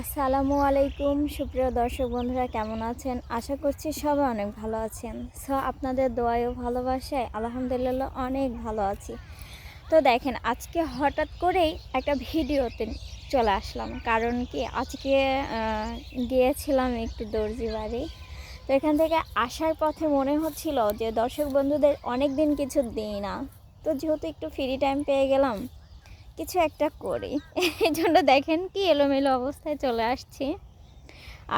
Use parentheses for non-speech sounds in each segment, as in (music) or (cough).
আসসালামু আলাইকুম। সুপ্রিয় দর্শক বন্ধুরা, কেমন আছেন? আশা করছি সবাই অনেক ভালো আছেন। সো, আপনাদের দোয়ায় ও ভালোবাসায় আলহামদুলিল্লাহ অনেক ভালো আছি। তো দেখেন, আজকে হঠাৎ করেই একটা ভিডিওতে চলে আসলাম। কারণ কি, আজকে গিয়েছিলাম একটু দর্জি বাড়ি। তো এখান থেকে আসার পথে মনে হচ্ছিল যে, দর্শক বন্ধুদের অনেক দিন কিছু দিই না। তো যেহেতু একটু ফ্রি টাইম পেয়ে গেলাম কিছু একটা করি। এই জন্য দেখেন কি এলোমেলো অবস্থায় চলে আসছি।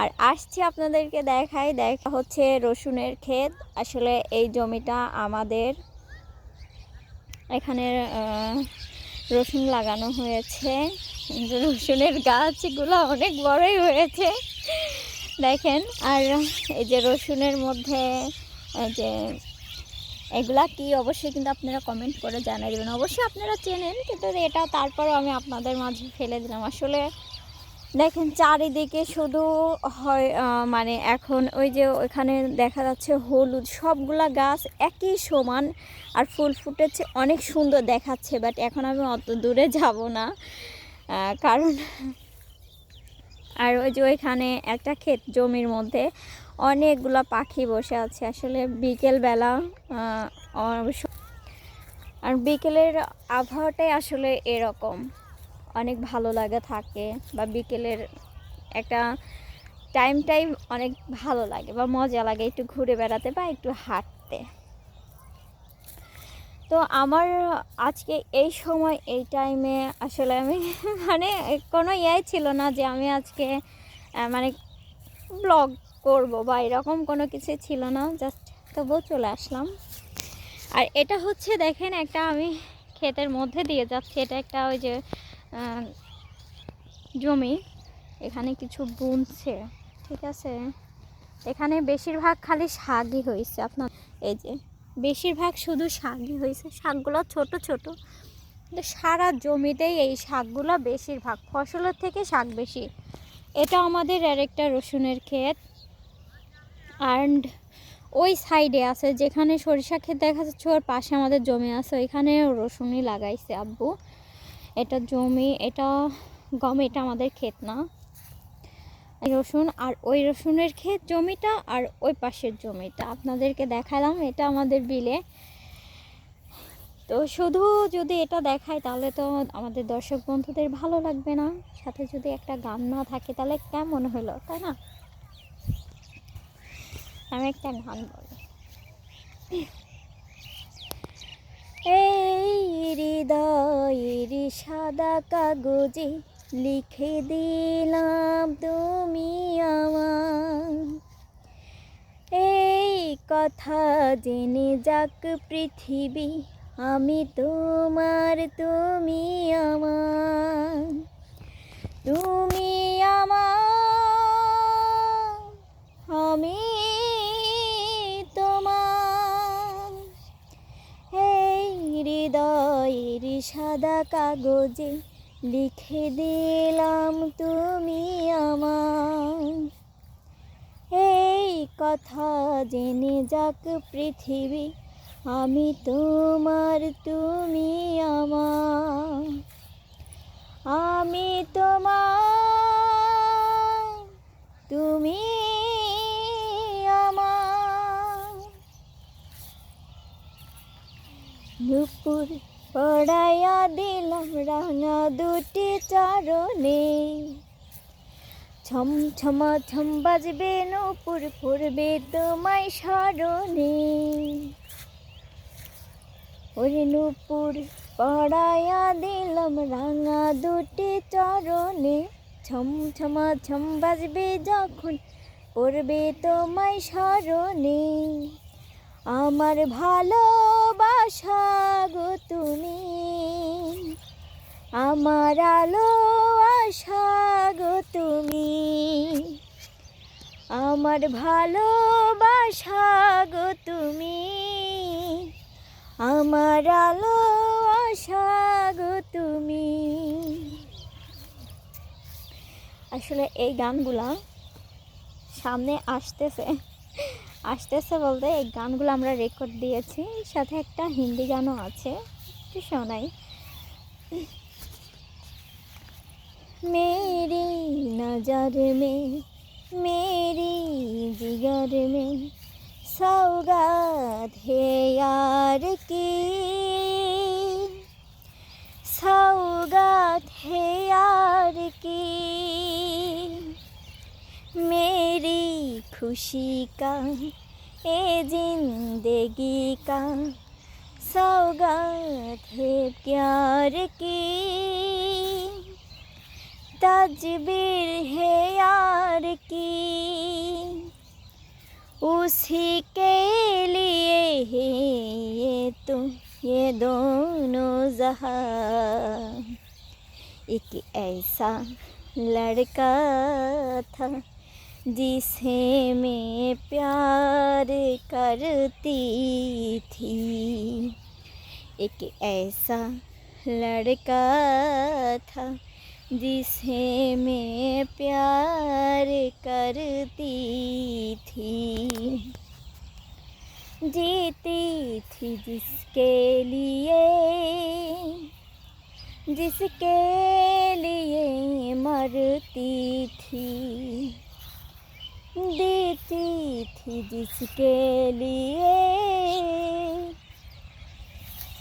আর আসছি আপনাদেরকে দেখাই, দেখা হচ্ছে রসুনের ক্ষেত। আসলে এই জমিটা আমাদের এখানে রসুন লাগানো হয়েছে। রসুনের গাছগুলো অনেক বড়ই হয়েছে। দেখেন, আর এই যে রসুনের মধ্যে যে এগুলা কি? অবশ্যই কিন্তু আপনারা কমেন্ট করে জানিয়ে দেবেন। অবশ্যই আপনারা চেনেন, কিন্তু এটা তারপরও আমি আপনাদের মাঝে ফেলে দিলাম। আসলে দেখেন, চারিদিকে শুধু হয় মানে এখন ওই যে ওইখানে দেখা যাচ্ছে হলুদ, সবগুলা গাছ একই সমান আর ফুল ফুটেছে, অনেক সুন্দর দেখাচ্ছে বাট এখন আমি অত দূরে যাব না। কারণ আর ওই যে ওইখানে একটা ক্ষেত জমির মধ্যে অনেকগুলো পাখি বসে আছে। আসলে বিকেলবেলা আর বিকেলের আবহাওয়াটাই আসলে এরকম। অনেক ভালো লাগে থাকে বা বিকেলের একটা টাইমটাই অনেক ভালো লাগে বা মজা লাগে একটু ঘুরে বেড়াতে বা একটু হাঁটতে। তো আমার আজকে এই সময়, এই টাইমে আসলে আমি (laughs) মানে কোনো ইয়াই ছিল না যে আমি আজকে মানে ব্লগ করব বা এরকম কোনো কিছু ছিল না জাস্ট তবুও চলে আসলাম। আর এটা হচ্ছে দেখেন একটা আমি ক্ষেতের মধ্যে দিয়ে যাচ্ছি, এটা একটা ওই যে জমি, এখানে কিছু বুনছে, ঠিক আছে? এখানে বেশিরভাগ খালি শাকই হয়েছে আপনার, এই যে, বেশিরভাগ শুধু শাকই হয়েছে, শাকগুলো ছোট ছোট। কিন্তু সারা জমিতেই এই শাকগুলো বেশিরভাগ, ফসলের থেকে শাক বেশি। এটা আমাদের আরেকটা রসুনের ক্ষেত অ্যান্ড ওই সাইডে আছে, যেখানে সরিষা ক্ষেত দেখা যাচ্ছে, ওর পাশে আমাদের জমি আছে। ওইখানে রসুনই লাগাইছে আব্বু। এটা জমি, এটা গম, এটা আমাদের ক্ষেত না। রসুন, আর ওই রসুনের ক্ষেত জমিটা, আর ওই পাশের জমিটা। আপনাদেরকে দেখালাম, এটা আমাদের বিলে। তো শুধু যদি এটা দেখাই, তাহলে তো আমাদের দর্শক বন্ধুদের ভালো লাগবে না। সাথে যদি একটা গান না থাকে, তাহলে কেমন হলো, তাই না? আমি একটা গান বলি। এই সাদা কাগজে লিখে দিলাম তুমি আমার এই কথা জেনে যাক পৃথিবী, আমি তোমার, তুমি আমার তুমি আমার আমি হৃদয়ের সাদা কাগজে লিখে দিলাম তুমি আমার। এই কথা জেনে যাক পৃথিবী, আমি তোমার, তুমি আমার। রাঙা দুটি চরণে। ছম ছমা ছম বাজবে নুপুর পড়বে তোমায় স্মরণে। ওরে নুপুর পড়াইয়া দিলাম রাঙা দুটি চরণে। ছম ছমা ছম বাজবে যখন পড়বে তোমায় স্মরণে। আমার ভালোবাসা গো তুমি। আমার আলো, আশা তুমি। আমার ভালোবাসা গো তুমি। আমার আলো, আশা তুমি। আসলে এই গানগুলা সামনে আসতেছে। আসতেছে বলতে এই গানগুলো আমরা রেকর্ড দিয়েছি, সাথে একটা হিন্দি গানও আছে, একটু শোনাই। मेरी नज़र में, मेरी जिगर में सौगात है यार की। सौगात है यार की। मेरी खुशी का, ए ज़िंदगी का सौगात है प्यार की। तजबीर है यार की। उसी के लिए है ये तो ये दोनों जहाँ। एक ऐसा लड़का था जिसे मैं प्यार करती थी। एक ऐसा लड़का था जिसे मैं प्यार करती थी। जीती थी जिसके लिए जिसके लिए मरती थी। देती थी जिसके लिए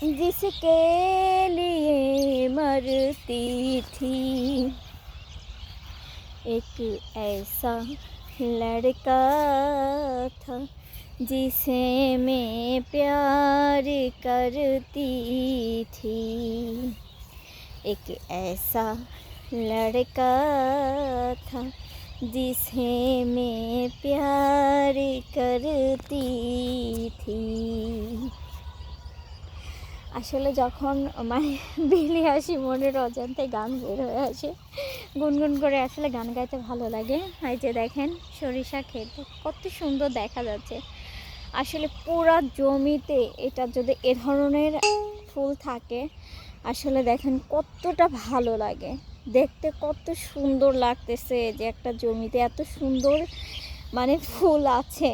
जिसके लिए मरती थी। एक ऐसा लड़का था जिसे मैं प्यार करती थी। एक ऐसा लड़का था जिसे मैं प्यार करती थी। আসলে যখন মানে (laughs) বেরিয়ে আসি মনের অজান্তে গান বের হয়ে আসে, গুনগুন করে আসলে গান গাইতে ভালো লাগে। এই যে দেখেন, সরিষা ক্ষেত, কত সুন্দর দেখা যাচ্ছে। আসলে পুরা জমিতে এটা যদি এ ধরনের ফুল থাকে, আসলে দেখেন কতটা ভালো লাগে। দেখতে কত সুন্দর লাগতেছে যে একটা জমিতে এত সুন্দর মানে ফুল আছে।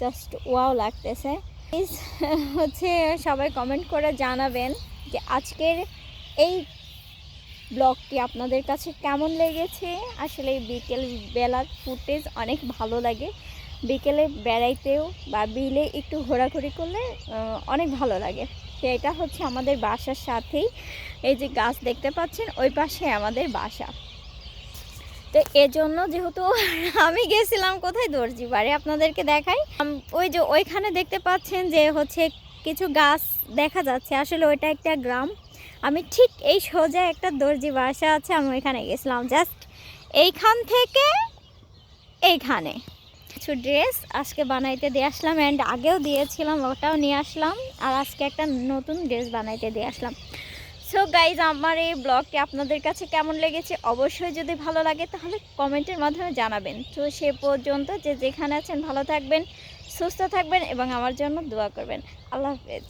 জাস্ট ওয়াও লাগতেছে। (laughs) হচ্ছে সবাই কমেন্ট করে জানাবেন যে আজকের এই ব্লগটি আপনাদের কাছে কেমন লেগেছে? আসলে বিকেল বেলার ফুটেজ অনেক ভালো লাগে। বিকেলে বেড়াইতেও বা বিলে একটু ঘোরাঘুরি করলে অনেক ভালো লাগে। তো এটা হচ্ছে আমাদের বাসার সাথেই। এই যে গাছ দেখতে পাচ্ছেন, ওই পাশে আমাদের বাসা। তো এজন্য যেহেতু (laughs) আমি গেছিলাম, কোথায় দর্জি বাড়ি? আপনাদেরকে দেখাই। ওই যে ওইখানে দেখতে পাচ্ছেন যে হচ্ছে কিছু গাছ দেখা যাচ্ছে। আসলে ওইটা একটা গ্রাম। আমি ঠিক এই সোজা একটা দর্জি বাসা আছে, আমি ওইখানে গেছিলাম। জাস্ট এইখান থেকে এইখানে। কিছু ড্রেস আজকে বানাইতে দিয়ে আসলাম অ্যান্ড আগেও দিয়েছিলাম, ওটাও নিয়ে আসলাম। আর আজকে একটা নতুন ড্রেস বানাইতে দিয়ে আসলাম। সো গাইজ আমার এই ব্লগটি আপনাদের কাছে কেমন লেগেছে? অবশ্যই যদি ভালো লাগে, তাহলে কমেন্টের মাধ্যমে জানাবেন। তো সে পর্যন্ত যে যেখানে আছেন, ভালো থাকবেন, সুস্থ থাকবেন এবং আমার জন্য দোয়া করবেন। আল্লাহ হাফেজ।